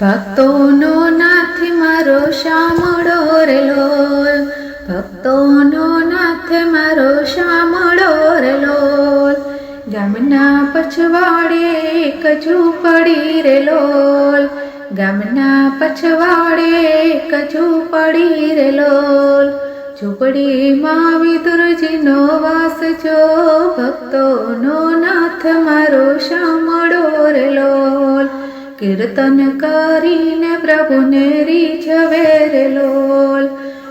ભક્તોનો નાથ મારો શામળો રે લોલ. ભક્તોનો નાથ મારો શામળો રે લોલ. ગામના પછવાડે એક ઝૂંપડી રે લોલ. ગામના પછવાડે એક ઝૂંપડી રે લોલ. ઝૂંપડીમાં વિદુરજીનો વાસ જો. ભક્તોનો નાથ મારો શામળો રે કીર્તન કરીને પ્રભુને રીઝવે રે લોલ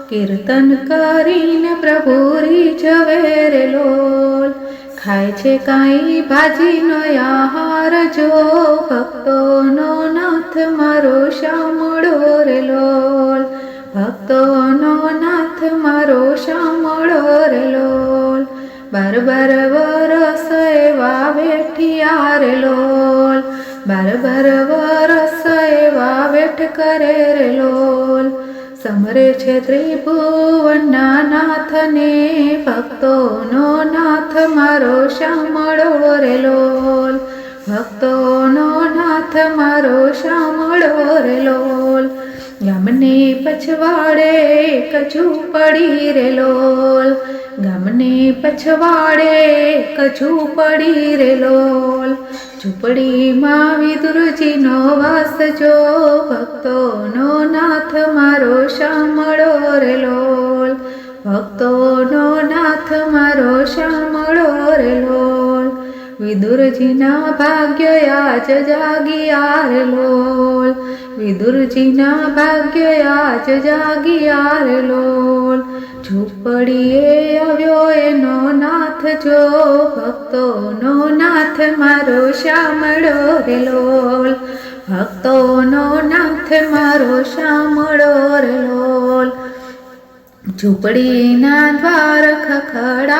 કીર્તન કરીને પ્રભુ રીઝવે રે લોલ ખાય છે કાંઈ ભાજીનો આહાર જો ભક્તોનો નાથ મારો શામળો રે લોલ ભક્તોનો નાથ મારો શામળો રે લોલ બાર બાર વરસ એવા વેઠિયા રે લોલ બાર બાર વરસ એવા વેઠ કરે રે લોલ. સમરે છે ત્રિભુવનના નાથને ભક્તોનો નાથ મારો શામળો રે લોલ. ભક્તોનો નાથ મારો શામળો રે લોલ. ગામને પછવાડે એક ઝૂંપડી રે લોલ. ગામને પછવાડે એક ઝૂંપડી રે લોલ. ઝૂંપડીમાં વિદુરજીનો વાસ જો ભક્તોનો નાથ મારો શામળો રે લોલ ભક્તોનો વિદુરજીના ભાગ્ય આજ જાગી આર લોલ. વિદુરજીના ભાગ્ય આજ જાગી આર લોલ. ઝૂંપડીએ આવ્યો એનો નાથ, જો ભક્તોનો નાથ મારો શામળો રે લોલ. ભક્તોનો નાથ મારો શામળો રે લોલ. ઝૂંપડીના દ્વાર લોલ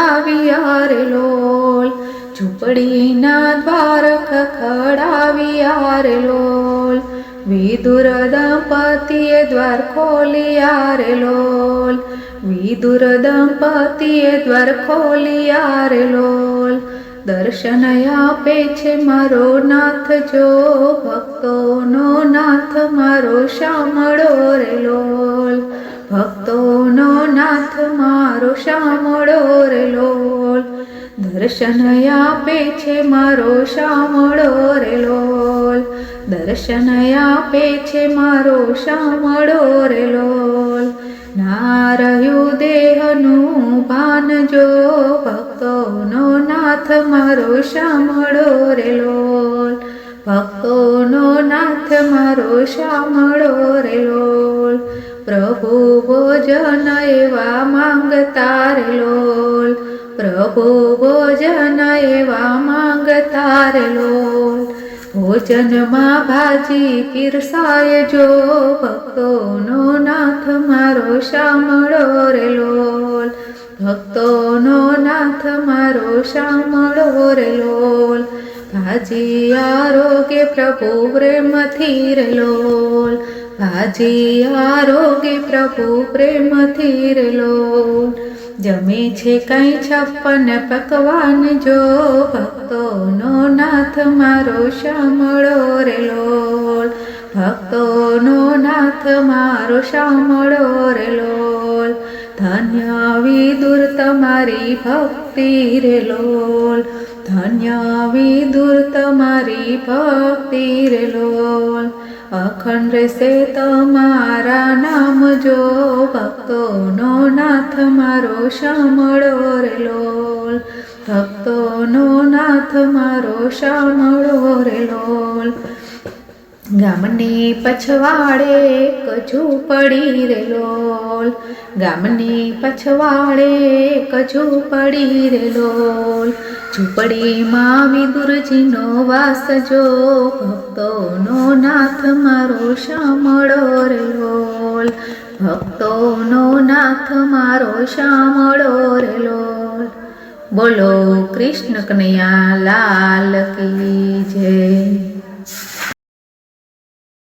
ઝૂંપડીના દ્વાર ખખડાવ્યા રે લોલ વિદુર દંપતીએ દ્વાર ખોલી રે લોલ વિદુર દંપતીએ દ્વાર ખોલી રે લોલ દર્શન આપે છે મારો નાથ, જો ભક્તોનો નાથ મારો શામળો રે લોલ ભક્તોનો નાથ મારો શામળો રે લોલ દર્શન આપે છે મારો શામળો રે લોલ. દર્શન આપે છે મારો શામળો રે લોલ. ના રહ્યું દેહનું ભાન જો ભક્તોનો નાથ મારો શામળો રે લોલ. ભક્તોનો નાથ મારો શામળો રે લોલ. પ્રભુ ભોજન એવા માંગતા રે લોલ. પ્રભુ ભોજન એવા માંગતા રે લોલ ભોજનમાં ભાજી પીરસાય જો ભક્તોનો નાથ મારો શામળો રે લોલ. ભક્તોનો નાથ મારો શામળો રે લોલ. ભાજી આરોગ્ય પ્રભુ પ્રેમથી રે લોલ. ભાજી આરોગી પ્રભુ પ્રેમથી રે લોલ જમે છે કઈ છપ્પન પકવાન જો ભક્તોનો નાથ મારો શામળો રેલો ભક્તોનો નાથ મારો શામળો રેલો ધન્ય વિદુર તમારી ભક્તિ રે લોલ ધન્ય વિદુર તમારી ભક્તિ રે લોલ અખંડ રહેશે તમારા નામ જો ભક્તોનો નાથ મારો શામળો રે લોલ. ભક્તોનો નાથ મારો શામળો રે લોલ. ગામની પછવાડે કજુ પડી રે લોલ. ગામની પછવાડે કજુ પડી રે લોલ. ઝૂંપડીમાં વિદુરજીનો વાસ જો, ભક્તોનો નાથ મારો શામળો રે લોલ. ભક્તોનો નાથ મારો શામળો રે લોલ. બોલો કૃષ્ણ કનૈયા, લાલ કી જય.